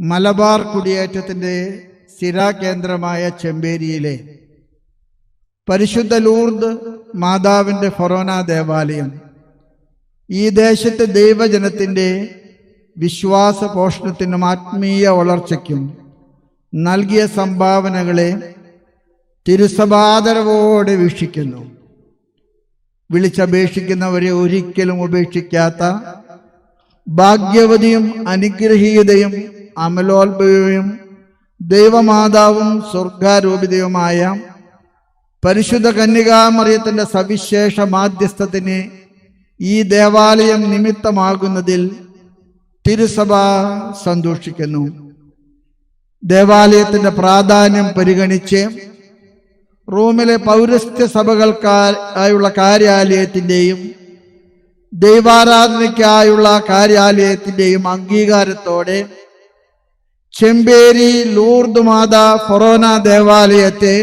മലബാർ കുടിയേറ്റത്തിന്റെ സ്ഥിരാകേന്ദ്രമായ ചെമ്പേരിയിലെ പരിശുദ്ധ ലൂർദ് മാതാവിന്റെ ഫൊറോന ദേവാലയം ഈ ദേശത്തെ ദൈവജനത്തിന്റെ വിശ്വാസ പോഷണത്തിനും ആത്മീയ വളർച്ചയ്ക്കും നൽകിയ സംഭാവനകളെ തിരുസഭാദരവോടെ വീക്ഷിക്കുന്നു. വിളിച്ചപേക്ഷിക്കുന്നവരെ ഒരിക്കലും ഉപേക്ഷിക്കാത്ത ഭാഗ്യവതിയും അനുഗ്രഹീതയും അമലോത്ഭവയും ദൈവമാതാവും സ്വർഗാരൂപിതയുമായ പരിശുദ്ധ കന്യകാമറിയത്തിന്റെ സവിശേഷ മാധ്യസ്ഥത്തിന് ഈ ദേവാലയം നിമിത്തമാകുന്നതിൽ തിരുസഭ സന്തോഷിക്കുന്നു. ദേവാലയത്തിന്റെ പ്രാധാന്യം പരിഗണിച്ച് റോമിലെ പൗരസ്ത്യ സഭകൾക്കായുള്ള കാര്യാലയത്തിന്റെയും ദൈവാരാധനയ്ക്കായുള്ള കാര്യാലയത്തിന്റെയും അംഗീകാരത്തോടെ ചെമ്പേരി ലൂർദ് മാതാ ഫൊറോന ദേവാലയത്തെ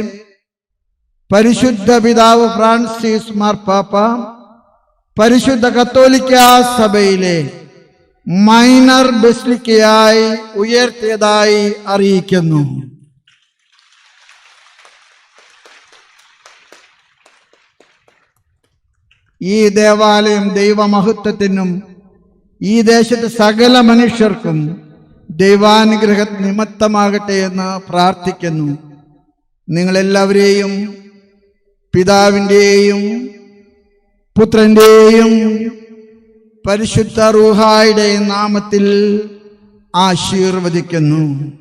പരിശുദ്ധ പിതാവ് ഫ്രാൻസിസ് മാർപ്പാപ്പ പരിശുദ്ധ കത്തോലിക്ക സഭയിലെ മൈനർ ബെസ്ലിക്കയായി ഉയർത്തിയതായി അറിയിക്കുന്നു. ഈ ദേവാലയം ദൈവമഹത്വത്തിനും ഈ ദേശത്തെ സകല മനുഷ്യർക്കും ദൈവാനുഗ്രഹ നിമിത്തമാകട്ടെ എന്ന് പ്രാർത്ഥിക്കുന്നു. നിങ്ങളെല്ലാവരെയും പിതാവിന്റെയും പുത്രന്റെയും പരിശുദ്ധ റൂഹായുടെ നാമത്തിൽ ആശീർവദിക്കുന്നു.